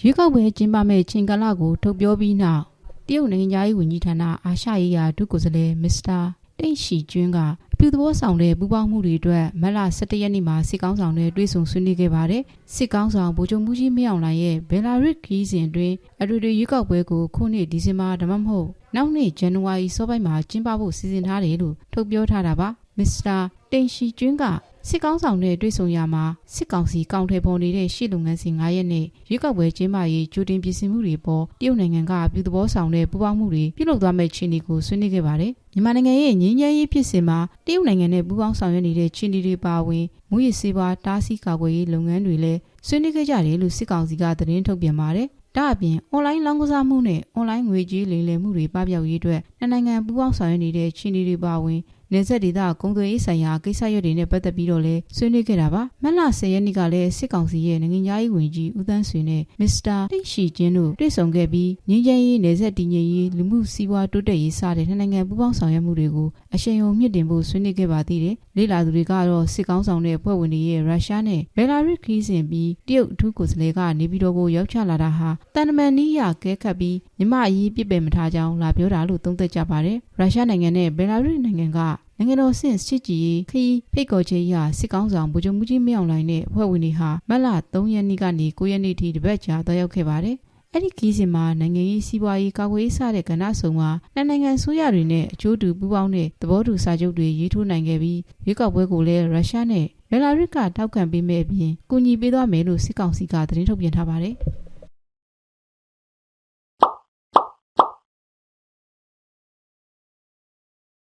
ရွေးကောက်ပွဲကျင်းပမဲ့ချိန်ကာလကိုထုတ်ပြောပြီးနောက်တရုတ်နိုင်ငံသားရေးဝန်ကြီးဌာနအာရှရေးရာဒုကိုယ်စားလှယ်မစ္စတာတိတ်ရှီကျွန်းကအပြုသဘောဆောင်တဲ့ပူးပေါင်းမှုတွေအတွက်မတ်လ17ရက်နေ့မှာစစ်ကောင်းဆောင်နဲ့တွေ့ဆုံဆွေးနွေးခဲ့ပါတယ်စစ်ကောင်းဆောင်ဗိုလ်ချုပ်မှုကြီးမင်းအောင်လှိုင်ရဲ့ဘယ်လာရစ်ခီးစဉ်အတွင်းအတူတူရွေးကောက်ပွဲကိုခုနှစ်ဒီဇင်ဘာဒါမှမဟုတ်နောက်နှစ်ဇန်နဝါရီစောပိုင်းမှာကျင်းပဖို့စီစဉ်ထားတယ်လို့ထုတ်ပြောထားတာပါမစ္စတာတိန်ရှီကျွန်းက စစ်ကောင်းဆောင်နဲ့တွေ့ဆုံရမှာစစ်ကောင်စီကောင်ထဲပေါ်နေတဲ့ရှေ့လုပ်ငန်းစဉ်9ရက်နဲ့ရွေးကောက်ပွဲကျင်းပရေးကြိုတင်ပြင်ဆင်မှုတွေပေါ်တရုတ်နိုင်ငံကအပြုသဘောဆောင်တဲ့ပူးပေါင်းမှုတွေပြုလုပ်သွားမဲ့ခြေအနေကိုဆွေးနွေးခဲ့ပါတယ်မြန်မာနိုင်ငံရဲ့ငြိမ်းချမ်းရေးဖြစ်စဉ်မှာတရုတ်နိုင်ငံနဲ့ပူးပေါင်းဆောင်ရွက်နေတဲ့ခြေအနေတွေပါဝင်မူရစ်စေးပွားတားဆီးကာကွယ်ရေးလုပ်ငန်းတွေလည်းဆွေးနွေးခဲ့ကြတယ်လို့စစ်ကောင်စီကသတင်းထုတ်ပြန်ပါတယ်ဒါအပြင်အွန်လိုင်းလောင်းကစားမှုနဲ့အွန်လိုင်းငွေကြေးလိမ်လည်မှုတွေပပျောက်ရေးအတွက်နှစ်နိုင်ငံပူးပေါင်းဆောင်ရွက်နေတဲ့ခြေအနေတွေပါဝင် နေဆက်ဒေသကုံသွေးရေးဆိုင်ရာကိစ္စရပ်တွေနဲ့ပတ်သက်ပြီးတော့လည်းဆွေးနွေးခဲ့တာပါမက်လ10ရက်နေ့ကလည်းစစ်ကောင်စီရဲ့နိုင်ငံသားရေးဝန်ကြီးဦးသန်းဆွေနဲ့မစ္စတာတိတ်ရှိချင်းတို့တွေ့ဆုံခဲ့ပြီးငင်းချမ်းရေးနေဆက်တည်ငြိမ်ရေးလူမှုစီးပွားတိုးတက်ရေးစတဲ့နှစ်နိုင်ငံပူးပေါင်းဆောင်ရွက်မှုတွေကိုအရှိန်အဟုန်မြင့်တင်ဖို့ဆွေးနွေးခဲ့ပါသေးတယ်လေ့လာသူတွေကတော့စစ်ကောင်းဆောင်တဲ့ဖွဲ့ဝင်တွေရဲ့ရုရှားနဲ့ဘယ်လာရုစ်ခီးစဉ်ပြီးတရုတ်အထူးကိုယ်စားလှယ်ကနေပြည်တော်ကိုရောက်ချလာတာဟာတန်တမန်နီးရကဲခတ်ပြီးမြမအရေးပြစ်ပယ်မထားကြောင်းလာပြောတာလို့သုံးသပ်ကြပါတယ်ရုရှားနိုင်ငံနဲ့ဘယ်လာရုစ်နိုင်ငံက နိုင်ငံတော်ဆင့်စစ်ကြီးခရီးဖိတ်ခေါ်ခြင်းအရစစ်ကောင်းဆောင်ဗိုလ်ချုပ်မှုကြီးမင်းအောင်လှိုင်နဲ့အဖွဲ့ဝင်တွေဟာမတ်လ3ရက်နေ့ကနေ9ရက်နေ့ထိတပတ်ကြာသွားရောက်ခဲ့ပါတယ်။အဲ့ဒီခီးစဉ်မှာနိုင်ငံရေးစီးပွားရေးကာကွယ်ရေးစတဲ့ကဏ္ဍစုံမှာနှစ်နိုင်ငံဆိုရတွေနဲ့အကျိုးတူပူးပေါင်းတဲ့သဘောတူစာချုပ်တွေရေးထိုးနိုင်ခဲ့ပြီးရွေးကောက်ပွဲကိုလည်းရုရှားနဲ့ဘယ်လာရုစ်ကထောက်ခံပေးမဲ့အပြင်ကူညီပေးသွားမယ်လို့စစ်ကောင်စီကသတင်းထုတ်ပြန်ထားပါတယ်။